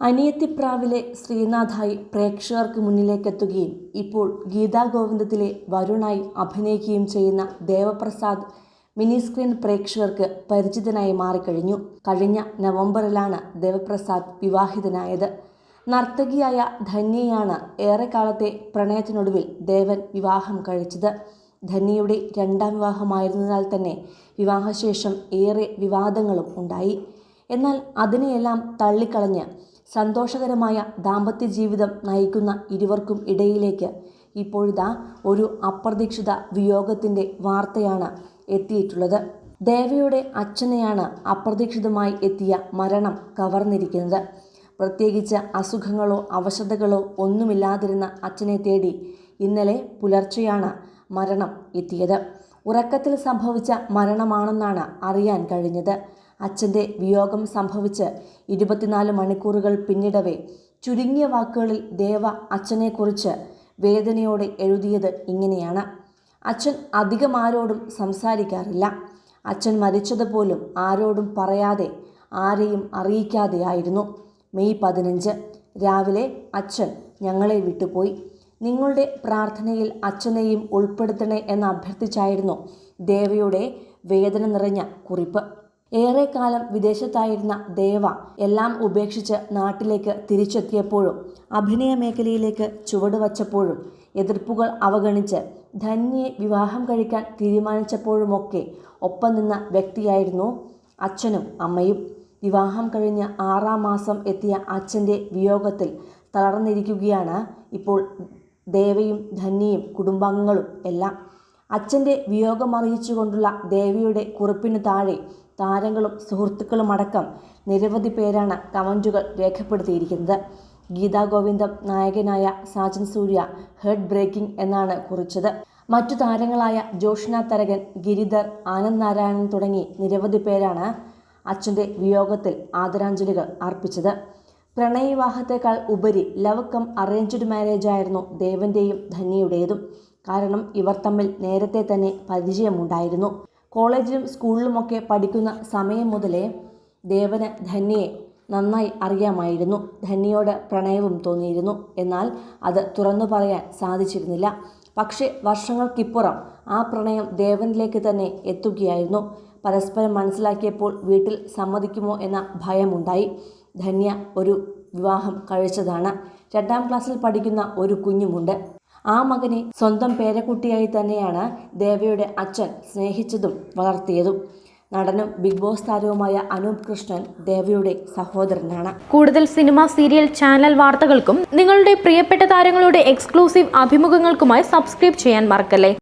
അനിയത്തിപ്രാവിലെ ശ്രീനാഥായി പ്രേക്ഷകർക്ക് മുന്നിലേക്കെത്തുകയും ഇപ്പോൾ ഗീതാ ഗോവിന്ദത്തിലെ വരുണായി അഭിനയിക്കുകയും ചെയ്യുന്ന ദേവപ്രസാദ് മിനി സ്ക്രീൻ പ്രേക്ഷകർക്ക് പരിചിതനായി മാറിക്കഴിഞ്ഞു. കഴിഞ്ഞ നവംബറിലാണ് ദേവപ്രസാദ് വിവാഹിതനായത്. നർത്തകിയായ ധന്യയാണ് ഏറെക്കാലത്തെ പ്രണയത്തിനൊടുവിൽ ദേവൻ വിവാഹം കഴിച്ചത്. ധന്യയുടെ രണ്ടാം വിവാഹമായിരുന്നതിനാൽ തന്നെ വിവാഹശേഷം ഏറെ വിവാദങ്ങളും ഉണ്ടായി. എന്നാൽ അതിനെയെല്ലാം തള്ളിക്കളഞ്ഞ് സന്തോഷകരമായ ദാമ്പത്യ ജീവിതം നയിക്കുന്ന ഇരുവർക്കും ഇടയിലേക്ക് ഇപ്പോഴിതാ ഒരു അപ്രതീക്ഷിത വിയോഗത്തിന്റെ വാർത്തയാണ് എത്തിയിട്ടുള്ളത്. ദേവയുടെ അച്ഛനെയാണ് അപ്രതീക്ഷിതമായി എത്തിയ മരണം കവർന്നിരിക്കുന്നത്. പ്രത്യേകിച്ച് അസുഖങ്ങളോ അവശതകളോ ഒന്നുമില്ലാതിരുന്ന അച്ഛനെ തേടി ഇന്നലെ പുലർച്ചെയാണ് മരണം എത്തിയത്. ഉറക്കത്തിൽ സംഭവിച്ച മരണമാണെന്നാണ് അറിയാൻ കഴിഞ്ഞത്. അച്ഛന്റെ വിയോഗം സംഭവിച്ച് ഇരുപത്തിനാല് മണിക്കൂറുകൾ പിന്നിടവേ ചുരുങ്ങിയ വാക്കുകളിൽ ദേവ അച്ഛനെക്കുറിച്ച് വേദനയോടെ എഴുതിയത് ഇങ്ങനെയാണ്. അച്ഛൻ അധികം ആരോടും സംസാരിക്കാറില്ല. അച്ഛൻ മരിച്ചതുപോലും ആരോടും പറയാതെ ആരെയും അറിയിക്കാതെയായിരുന്നു. മെയ് പതിനഞ്ച്. രാവിലെ അച്ഛൻ ഞങ്ങളെ വിട്ടുപോയി. നിങ്ങളുടെ പ്രാർത്ഥനയിൽ അച്ഛനെയും ഉൾപ്പെടുത്തണേ എന്ന് അഭ്യർത്ഥിച്ചായിരുന്നു ദേവയുടെ വേദന നിറഞ്ഞ കുറിപ്പ്. ഏറെക്കാലം വിദേശത്തായിരുന്ന ദേവ എല്ലാം ഉപേക്ഷിച്ച് നാട്ടിലേക്ക് തിരിച്ചെത്തിയപ്പോഴും അഭിനയ മേഖലയിലേക്ക് ചുവടുവച്ചപ്പോഴും എതിർപ്പുകൾ അവഗണിച്ച് ധന്യയെ വിവാഹം കഴിക്കാൻ തീരുമാനിച്ചപ്പോഴുമൊക്കെ ഒപ്പം നിന്ന വ്യക്തിയായിരുന്നു അച്ഛനും അമ്മയും. വിവാഹം കഴിഞ്ഞ് ആറാം മാസം എത്തിയ അച്ഛന്റെ വിയോഗത്തിൽ തളർന്നിരിക്കുകയാണ് ഇപ്പോൾ ദേവയും ധന്യയും കുടുംബാംഗങ്ങളും എല്ലാം. അച്ഛന്റെ വിയോഗമറിയിച്ചുകൊണ്ടുള്ള ദേവിയുടെ കുറിപ്പിന് താഴെ താരങ്ങളും സുഹൃത്തുക്കളും അടക്കം നിരവധി പേരാണ് കമന്റുകൾ രേഖപ്പെടുത്തിയിരിക്കുന്നത്. ഗീതാ ഗോവിന്ദം നായകനായ സാജൻ സൂര്യ ഹെഡ് ബ്രേക്കിംഗ് എന്നാണ് കുറിച്ചത്. മറ്റു താരങ്ങളായ ജോഷ്ന തരകൻ ഗിരിധർ ആനന്ദ് നാരായണൻ തുടങ്ങി നിരവധി പേരാണ് അച്ഛന്റെ വിയോഗത്തിൽ ആദരാഞ്ജലികൾ അർപ്പിച്ചത്. പ്രണയവിവാഹത്തേക്കാൾ ഉപരി ലവ് അറേഞ്ച്ഡ് അറേഞ്ച്ഡ് മാരേജായിരുന്നു ദേവന്റെയും ധന്യയുടേതും. കാരണം ഇവർ തമ്മിൽ നേരത്തെ തന്നെ പരിചയമുണ്ടായിരുന്നു. കോളേജിലും സ്കൂളിലുമൊക്കെ പഠിക്കുന്ന സമയം മുതലേ ദേവന് ധന്യയെ നന്നായി അറിയാമായിരുന്നു. ധന്യയോട് പ്രണയവും തോന്നിയിരുന്നു. എന്നാൽ അത് തുറന്നു പറയാൻ സാധിച്ചിരുന്നില്ല. പക്ഷേ വർഷങ്ങൾക്കിപ്പുറം ആ പ്രണയം ദേവനിലേക്ക് തന്നെ എത്തുകയായിരുന്നു. പരസ്പരം മനസ്സിലാക്കിയപ്പോൾ വീട്ടിൽ സമ്മതിക്കുമോ എന്ന ഭയമുണ്ടായി. ധന്യ ഒരു വിവാഹം കഴിച്ചതാണ്. രണ്ടാം ക്ലാസ്സിൽ പഠിക്കുന്ന ഒരു കുഞ്ഞുമുണ്ട്. ആ മകനെ സ്വന്തം പേരക്കുട്ടിയായി തന്നെയാണ് ദേവയുടെ അച്ഛൻ സ്നേഹിച്ചതും വളർത്തിയതും. നടനും ബിഗ് ബോസ് താരവുമായ അനൂപ് കൃഷ്ണൻ ദേവയുടെ സഹോദരനാണ്. കൂടുതൽ സിനിമ സീരിയൽ ചാനൽ വാർത്തകൾക്കും നിങ്ങളുടെ പ്രിയപ്പെട്ട താരങ്ങളുടെ എക്സ്ക്ലൂസീവ് അഭിമുഖങ്ങൾക്കുമായി സബ്സ്ക്രൈബ് ചെയ്യാൻ മറക്കല്ലേ?